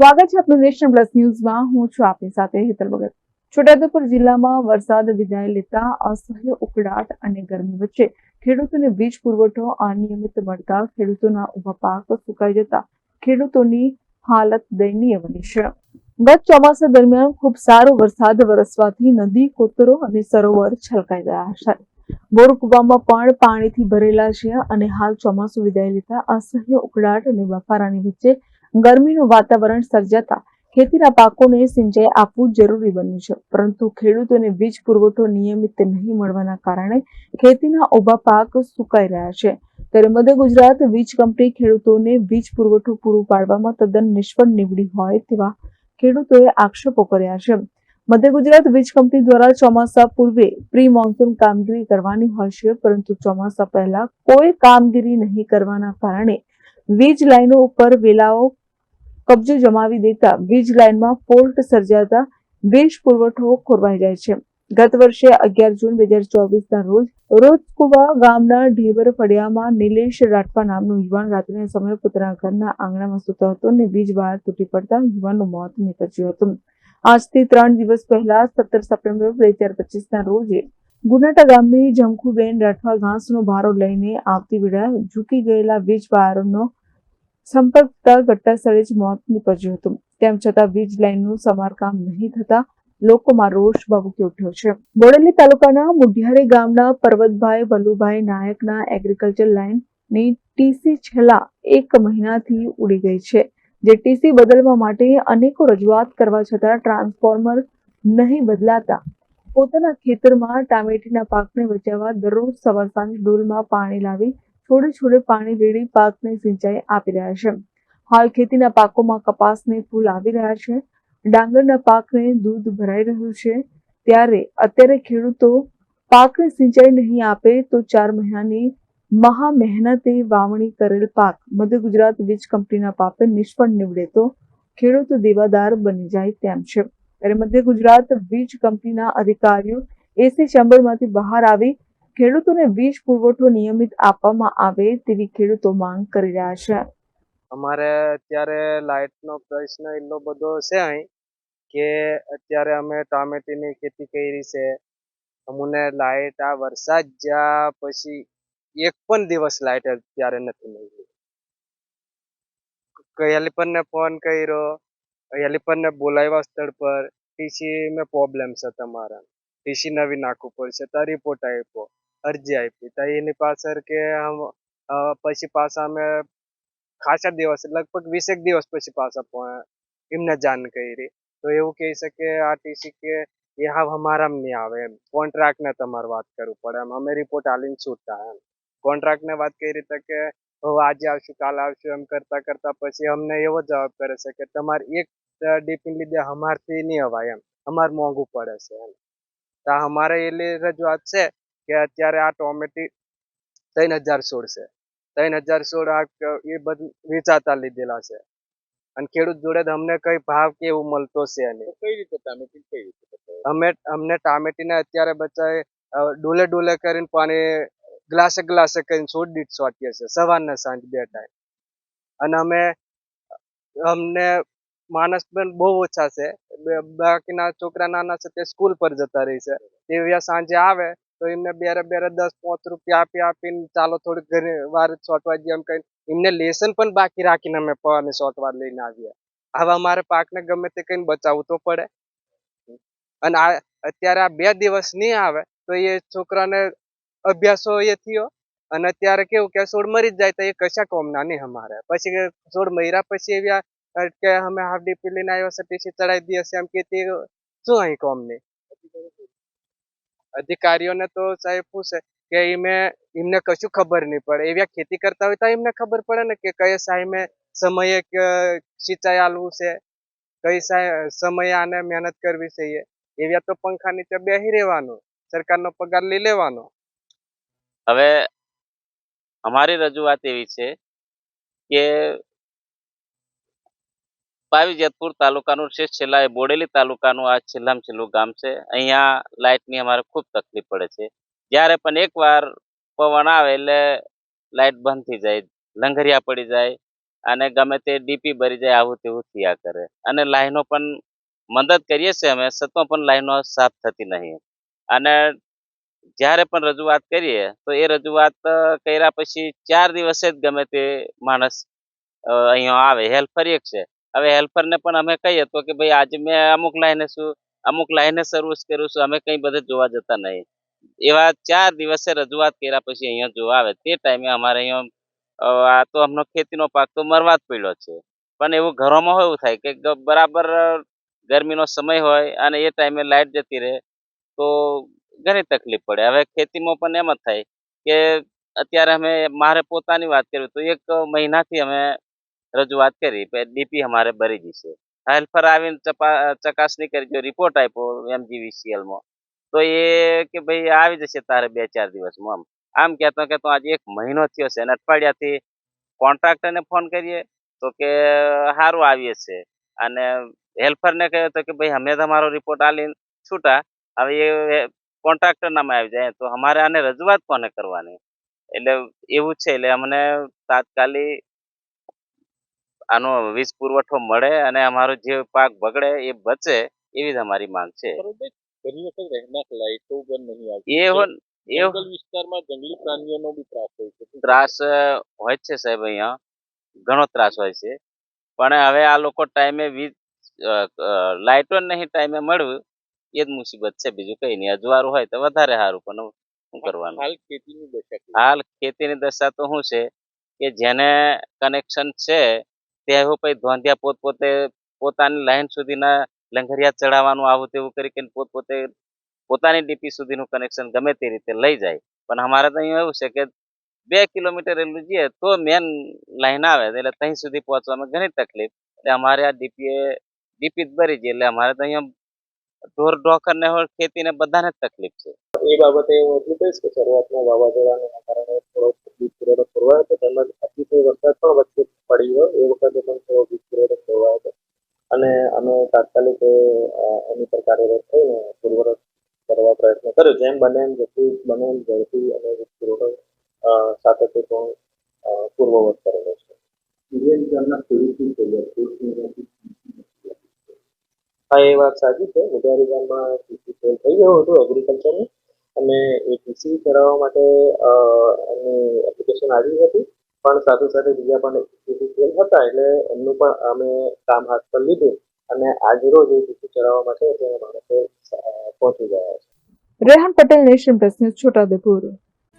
સ્વાગત છે આપનું નેશન પ્લસ ન્યૂઝમાં. હું છું આપની સાથે હેતલ ભગત. છોટાઉદેપુર જિલ્લામાં વરસાદ વિદાય લેતા અસહ્ય ઉકળાટ અને ગરમી વચ્ચે ખેડૂતોને વીજ પુરવઠો અનિયમિત મળતા ખેડૂતોના ઊભા પાક સુકાઈ જતા ખેડૂતોની હાલત દયનીય બની છે. ગત ચોમાસા દરમિયાન ખૂબ સારો વરસાદ વરસવાથી નદી, કોતરો અને સરોવર છલકાઈ ગયા છે. બોરકુવામાં પણ પાણીથી ભરેલા છે અને હાલ ચોમાસું વિદાય લેતા અસહ્ય ઉકળાટ અને બફારાની વચ્ચે ગરમીનું વાતાવરણ સર્જાતા ખેતીના પાકોને સિંચાઈ આપવું જરૂરી બન્યું છે. પરંતુ ખેડૂતોને વીજ પુરવઠો નિયમિત નહીં મળવાના કારણે ખેતીના ઊભા પાક સુકાઈ રહ્યા છે. ત્યારે મધ્ય ગુજરાત વીજ કંપની ખેડૂતોને વીજ પુરવઠો પૂરું પાડવામાં તદ્દન નિષ્ફળ નીવડી હોય તેવા ખેડૂતોએ આક્ષેપો કર્યા છે. મધ્ય ગુજરાત વીજ કંપની દ્વારા ચોમાસા પૂર્વે પ્રી મોન્સૂન કામગીરી કરવાની હોય છે, પરંતુ ચોમાસા પહેલા કોઈ કામગીરી નહીં કરવાના કારણે વીજ લાઈનો ઉપર વેલાઓ કબજો જમાવી દેતા વીજ લાઈનમાં ફોલ્ટ સર્જાતા વીજ પુરવઠો ખોરવાઈ જાય છે. ગત વર્ષે અગિયાર જૂન બે હજાર ચોવીસના રોજ રોજકુવા ગામના ઢેબર ફળિયામાં નિલેશ રાઠવા નામનો યુવાન રાત્રિના સમયે પોતાના ઘરના આંગણામાં સૂતો હતો અને વીજ વાયર તૂટી પડતા યુવાનનું મોત નીપજ્યું હતું. આજથી ત્રણ દિવસ પહેલા સત્તર સપ્ટેમ્બર બે હજાર પચીસના રોજે ગુનાટા ગામની જમખુબેન રાઠવા ઘાસનો ભારો લઈને આવતી વેળા ઝૂકી ગયેલા વીજ વાયરનો સંપર્ક થતા ઘટના સ્થળે જ મોત નીપજ્યું હતું. તેમ છતાં વીજ લાઈનનું સમારકામ નહીં થતા લોકોમાં રોષ ભભૂકી ઉઠ્યો છે. બોડેલી તાલુકાના મુઢિયારી ગામના પર્વતભાઈ ભલુભાઈ નાયકના એગ્રીકલ્ચર લાઇનની ટીસી છેલ્લા એક મહિનાથી ઉડી ગઈ છે. જે ટીસી બદલવા માટે અનેકો રજૂઆત કરવા છતાં ટ્રાન્સફોર્મર નહીં બદલાતા. પોતાના ખેતરમાં ટામેટીના પાકને બચાવવા દરરોજ સવાર સાંજ ડોલમાં પાણી લાવી છોડે છોડે પાણી રેડી પાકને સિંચાઈ આપી રહ્યા છે. હાલ ખેતીના પાકોમાં કપાસને ફૂલ આવી રહ્યા છે. ડાંગરના પાકને દૂધ ભરાઈ રહ્યું છે. ત્યારે અત્યારે ખેડૂતો પાકને સિંચાઈ નહીં આપે તો ચાર મહિનાની મહા મહેનતે વાવણી કરેલ પાક મધ્ય ગુજરાત વીજ કંપનીના પાપે નિષ્ફળ નીવડે તો ખેડૂતો દેવાદાર બની જાય તેમ છે. ત્યારે મધ્ય ગુજરાત વીજ કંપનીના અધિકારીઓ એસી ચેમ્બરમાંથી બહાર આવી ખેડૂતોને વીજ પુરવઠો નિયમિત આપવામાં આવે તેવી ખેડૂતો માંગ કરી રહ્યા છે. અમારે અત્યારે લાઇટનો પ્રશ્ન એટલો બધો છે અહીં કે અત્યારે અમે ટામેટીની ખેતી કરી છે. અમને લાઇટ આ વરસાદ જ્યાં પછી એક પણ દિવસ લાઇટ અત્યારે નથી મળી. હેલ્પરને ફોન કર્યો હેલ્પરને બોલાવ્યા સ્થળ પર ટીસી મેં પ્રોબ્લેમ છે તમારા. ટીસી નવી નાખવું પડશે તો રિપોર્ટ આપ્યો. અરજી આપી તો એની પાછળ કે આમ અ, પછી પાછા અમે ખાસા દિવસ લગભગ વીસેક દિવસ પછી પાછા પો- એમને જાણ કરી તો એવું કહે છે કે આ ટીસી કે એ હા અમારામાં નહીં આવે એમ કોન્ટ્રાક્ટને તમારે વાત કરવું પડે એમ અમે રિપોર્ટ આલીને છૂટા એમ કોન્ટ્રાક્ટને વાત કરી તો કે હવે આજે આવશું કાલે આવશું એમ કરતા કરતા પછી અમને એવો જવાબ કરે છે કે તમારે એક ડીપી લીધે અમારથી નહીં અવાય એમ અમારે મોંઘું પડે છે એમ તો અમારે એટલી રજૂઆત છે કે અત્યારે આ ટોમેટી ત્રણ હજાર સોળ છે. ત્રણ હજાર સોળ આ એ બધું વેચાતા લીધેલા છે. અને ખેડૂત જોડે અમને કઈ ભાવ કે એવું મળતો છે નહીં. કઈ રીતે ટામેટી કઈ રીતે અમે અમને ટામેટીને અત્યારે બચાવે ડોલે ડોલે કરીને પાણી ગ્લાસે ગ્લાસે કરીને છોડ દીઠ સોટીએ છે સવાર ને સાંજ બે ટાઈમ. અને અમે અમને માણસ પણ બહુ ઓછા છે. બાકીના છોકરા નાના છે તે સ્કૂલ પર જતા રહી છે. તે સાંજે આવે તો એમને બેરે બેરે દસ, પાંચ રૂપિયા આપી, આપીને ચાલો થોડીક ઘરે વાર છોટવા જઈએ એમ કહીને એમને લેસન પણ બાકી રાખીને અમે પાણી છોટવા લઈને આવીએ હવે અમારે પાકને ગમે તે કઈને બચાવવું તો પડે. અને આ અત્યારે આ બે દિવસ નહીં આવે તો એ છોકરાને અભ્યાસો એ થયો અને અત્યારે કેવું કે છોડ મરી જ જાય તો એ કશા કોમના નહીં અમારે. પછી સોળ મર્યા પછી એવી કે અમે હાફ ડીપી લઈને આવ્યો છે ટીસી ચડાવી દઈએ છે એમ કે તે શું અહીં કોમની અધિકારીઓને તો સાહેબ શું છે કે એમે, એમને કશું ખબર નહીં પડે. એવી ખેતી કરતા હોય તો એમને ખબર પડે ને કે કયા સાહેમે સમયે સિંચાઈ આલવું છે? કઈ સમયે આને મહેનત કરવી છે એવી તો પંખા નીચે બેસી રહેવાનું, સરકારનો પગાર લઈ લેવાનો. હવે અમારી રજૂઆત એવી છે કે પાવી જેતપુર તાલુકાનું છે. છેલ્લા એ બોડેલી તાલુકાનું આ છેલ્લામાં છેલ્લું ગામ છે. અહીંયા લાઇટની અમારે ખૂબ તકલીફ પડે છે. જ્યારે પણ એકવાર પવન આવે એટલે લાઇટ બંધ થઈ જાય, લંગરિયા પડી જાય અને ગમે તે ડીપી ભરી જાય, આવું તેવું થયા કરે. અને લાઈનો પણ મદદ કરીએ છીએ અમે છતાં પણ લાઈનો સાફ થતી નહીં. અને જ્યારે પણ રજૂઆત કરીએ, તો એ રજૂઆત કર્યા પછી ચાર દિવસે જ ગમે તે માણસ અહીંયા આવે હેલ્પર એક છે હવે હેલ્પરને પણ અમે કહીએ તો કે ભાઈ, આજે મેં અમુક લાઈને શું, અમુક લાઈને સર્વિસ કર્યું છું, અમે કંઈ બધે જોવા જતા નહીં. એવા ચાર દિવસે રજૂઆત કર્યા પછી અહીંયા જોવા આવે. તે ટાઈમે અમારે અહીંયા આ તો અમનો ખેતીનો પાક તો મરવા જ પડ્યો છે. પણ એવું ઘરોમાં હોય એવું થાય કે બરાબર, ગરમીનો સમય હોય અને એ ટાઈમે લાઇટ જતી રહે, તો ઘણી તકલીફ પડે. હવે ખેતીમાં પણ એમ જ થાય કે અત્યારે અમે, મારે પોતાની વાત કરવી તો એક મહિનાથી અમે રજૂઆત કરી ડીપી અમારે ભરી દીશે. હેલ્પર આવીને ચકાસણી કરી, જો રિપોર્ટ આપ્યો એમજીવીસીએલમાં તો એ કે ભાઈ આવી જશે તારે બે ચાર દિવસમાં આમ આમ કહેતો કહેતો આજે એક મહિનો થયો છે અને અઠવાડિયાથી કોન્ટ્રાક્ટરને ફોન કરીએ તો કે સારું આવીએ છે. અને હેલ્પરને કહ્યું તો કે ભાઈ અમે તમારો રિપોર્ટ આલીને છૂટા. હવે એ કોન્ટ્રાક્ટર નામે આવી જાય તો અમારે આને રજૂઆત કોને કરવાની? એટલે એવું છે, એટલે અમને તાત્કાલિક આનો વીજ પુરવઠો મળે અને અમારો જે પાક બગડે એ બચે એવી જ અમારી માંગ છે. ઘણી વખત રહેણાંક લાઇટો પણ નહીં આવતી. એ જંગલ વિસ્તારમાં જંગલી પ્રાણીઓનો બી ત્રાસ હોય છે. ત્રાસ હોય છે સાહેબ અહીંયા. ઘણો ત્રાસ હોય છે. પણ હવે આ લોકો ટાઈમે વીજ લાઇટો નહીં ટાઈમે મળવું એ જ મુસીબત છે. બીજું કઈ નહીં. અજવાળું હોય તો વધારે સારું પણ શું કરવાનું? હાલ ખેતીની દશા હાલ ખેતીની દશા તો શું છે કે જેને કનેક્શન છે તે હવે પછી ધોંધિયા પોતપોતે પોતાની લાઈન સુધીના લંગરિયા ચડાવવાનું આવું તેવું કરી કરીને પોતપોતે પોતાની ડીપી સુધીનું કનેક્શન ગમે તે રીતે લઈ જાય. પણ અમારે તો અહીંયા એવું છે કે બે કિલોમીટર એટલું જઈએ તો મેન લાઈન આવે એટલે ત્યાં સુધી પહોંચવામાં ઘણી તકલીફ. એટલે અમારે આ ડીપીએ ડીપી જ ભરી જઈએ એટલે અમારે તો અહીંયા ઢોર ઢોકર ને હોય ખેતી ને બધાને તકલીફ છે. એ બાબતે હું એટલું કહીશ કે શરૂઆતમાં વાવાઝોડાના કારણે થોડો વરસાદ પણ પડી ગયો એ વખતે પણ થોડો વીજ થયો હતો અને અમે તાત્કાલિક એની પર કાર્યરત થઈને પૂર્વરત કરવા પ્રયત્ન કર્યો. જેમ બને એમ જેટલું બને એમ ઝડપી અને અ, સાતત્યપૂર્ણ પૂર્વવત કરેલો છે. હા એ વાત સાચી છે. મુજારી ગામમાં ટીસી ફેલ થઈ ગયું હતું એગ્રીકલ્ચરનું અને એ ટીસી કરાવવા માટે એની એપ્લિકેશન આવી હતી. પણ સાથે સાથે બીજા પણ ફેલ હતા એટલે એમનું પણ અમે કામ હાથ પર લીધું અને આજરોજ એ ટીસી ચડાવવા માટે અત્યારે માણસો પહોંચી ગયા છે. Rehan Patel nation plus news Chhotaudepur.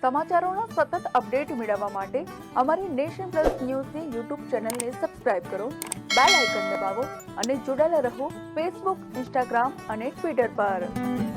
સમાચારોના સતત અપડેટ મેળવવા માટે અમારી નેશન પ્લસ ન્યૂઝની યુટ્યુબ ચેનલને સબસ્ક્રાઇબ કરો બેલ આઇકન દબાવો અને જોડાયેલા રહો ફેસબુક ઇન્સ્ટાગ્રામ અને ટ્વિટર પર.